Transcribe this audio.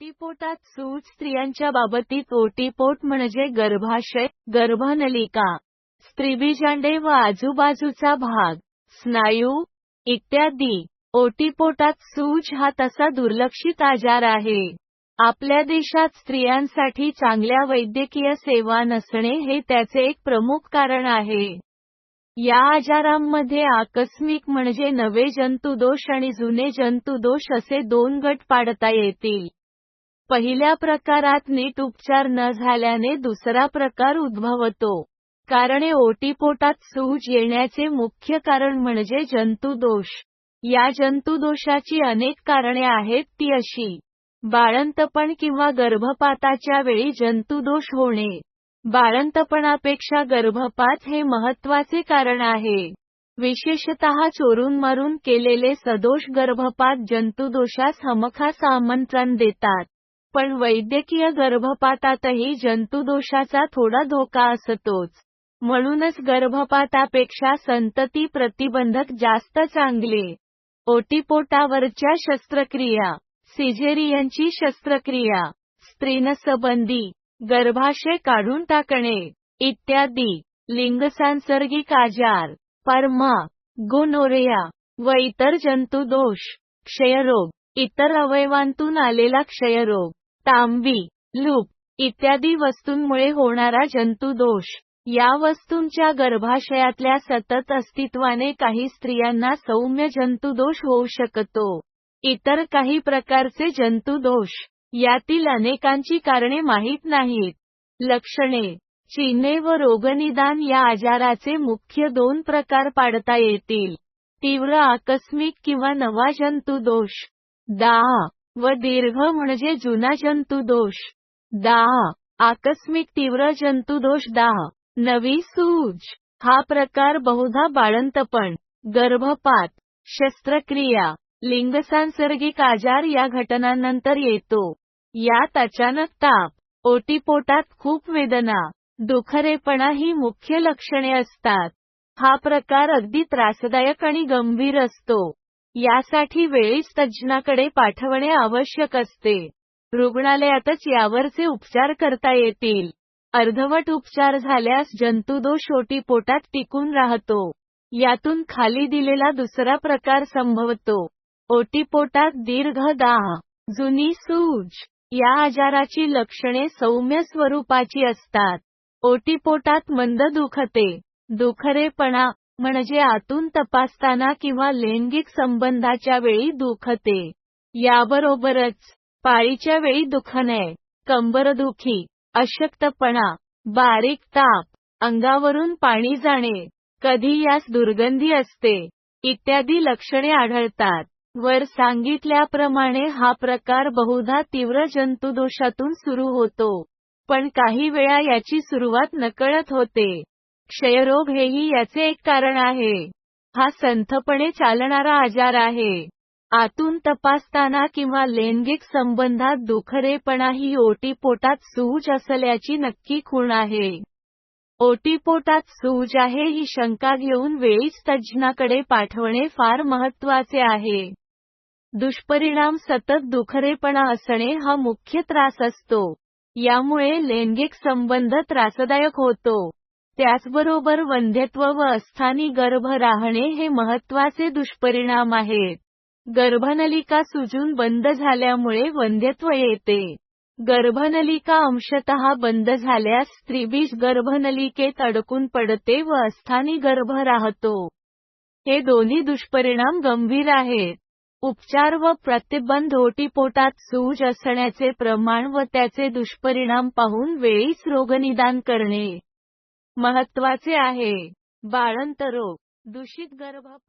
ओटीपोटात सूज स्त्रियांच्या बाबतीत ओटीपोट म्हणजे गर्भाशय गर्भनलिका स्त्रीबीजांडे व आजूबाजूचा भाग स्नायू इत्यादी. ओटीपोटात सूज हा तसा दुर्लक्षित आजार आहे. आपल्या देशात स्त्रियांसाठी चांगल्या वैद्यकीय सेवा नसणे हे त्याचे एक प्रमुख कारण आहे. या आजारांमध्ये आकस्मिक म्हणजे नवे जंतुदोष आणि जुने जंतुदोष असे दोन गट पाडता येतील. पहिल्या प्रकारात नीट उपचार न झाल्याने दुसरा प्रकार उद्भवतो. कारणे ओटीपोटात सूज येण्याचे मुख्य कारण म्हणजे जंतुदोष या जंतुदोषाची अनेक कारणे आहेत ती अशी. बाळंतपण किंवा गर्भपाताच्या वेळी जंतुदोष होणे. बाळंतपणापेक्षा गर्भपात हे महत्त्वाचे कारण आहे. विशेषतः चोरून मारून केलेले सदोष गर्भपात जंतुदोषास हमखास आमंत्रण देतात. पण वैद्यकीय गर्भपातातही जंतुदोषाचा थोडा धोका असतोच. म्हणूनच गर्भपातापेक्षा संतती प्रतिबंधक जास्त चांगले. ओटीपोटावरच्या शस्त्रक्रिया. सिझेरियनची शस्त्रक्रिया. स्त्रीनसबंदी गर्भाशय काढून टाकणे. इत्यादी. लिंगसांसर्गिक आजार. परमा. गोनोरेया. व इतर जंतुदोष. क्षयरोग. इतर अवयवांतून आलेला क्षयरोग. तांबी लूप इत्यादी वस्तूंमुळे होणारा जंतुदोष या वस्तूंच्या गर्भाशयातल्या सतत अस्तित्वाने काही स्त्रियांना सौम्य जंतुदोष होऊ शकतो. इतर काही प्रकारचे जंतुदोष यातील अनेकांची कारणे माहीत नाहीत. लक्षणे. चिन्हे व रोगनिदान या आजाराचे मुख्य दोन प्रकार पाडता येतील. तीव्र आकस्मिक किंवा नवा जंतुदोष दहा. व दीर्घ म्हणजे जुना जंतुदोष दाह आकस्मिक तीव्र जंतुदोष दाह नवी सूज. हा प्रकार बहुधा बाळंतपण गर्भपात शस्त्रक्रिया लिंगसांसर्गिक आजार या घटनांनंतर येतो. यात अचानक ताप ओटीपोटात खूप वेदना दुखरेपणा ही मुख्य लक्षणे असतात. हा प्रकार अगदी त्रासदायक आणि गंभीर असतो. यासाठी वेळीच तज्ज्ञाकडे पाठवणे आवश्यक असते. रुग्णालयातच यावरचे उपचार करता येतील. अर्धवट उपचार झाल्यास जंतुदोष ओटीपोटात टिकून राहतो. यातून खाली दिलेला दुसरा प्रकार संभवतो. ओटीपोटात दीर्घ दाह जुनी सूज या आजाराची लक्षणे सौम्य स्वरूपाची असतात. ओटीपोटात मंद दुखते दुखरेपणा म्हणजे आतून तपासताना किंवा लैंगिक संबंधाच्या वेळी दुखते. याबरोबरच पाळीच्या वेळी दुखणे कंबरदुखी अशक्तपणा बारीक ताप अंगावरून पाणी जाणे कधी यास दुर्गंधी असते इत्यादी लक्षणे आढळतात. वर सांगितल्याप्रमाणे हा प्रकार बहुधा तीव्र जंतुदोषातून सुरू होतो पण काही वेळा याची सुरुवात नकळत होते. क्षयरोग हेही याचे एक कारण आहे. हा संथपणे चालणारा आजार आहे. आतून तपासताना किंवा लैंगिक संबंधात दुखरेपणा ही ओटीपोटात सूज असल्याची नक्की खूण आहे. ओटीपोटात सूज आहे ही शंका घेऊन वेळीच तज्ज्ञाकडे पाठवणे फार महत्त्वाचे आहे. दुष्परिणाम सतत दुखरेपणा असणे हा मुख्य त्रास असतो. यामुळे लैंगिक संबंध त्रासदायक होतो. त्याचबरोबर वंध्यत्व व अस्थानी गर्भ राहणे हे महत्त्वाचे दुष्परिणाम आहेत गर्भनलिका सुजून बंद झाल्यामुळे वंध्यत्व येते. गर्भनलिका अंशतः बंद झाल्यास स्त्रीबीज गर्भनलिकेत अडकून पडते व अस्थानी गर्भ राहतो. हे दोन्ही दुष्परिणाम गंभीर आहेत. उपचार व प्रतिबंध ओटीपोटात सूज असण्याचे प्रमाण व त्याचे दुष्परिणाम पाहून वेळीच रोगनिदान करणे. महत्त्वाचे आहे. बाळंतरोग दूषित गर्भ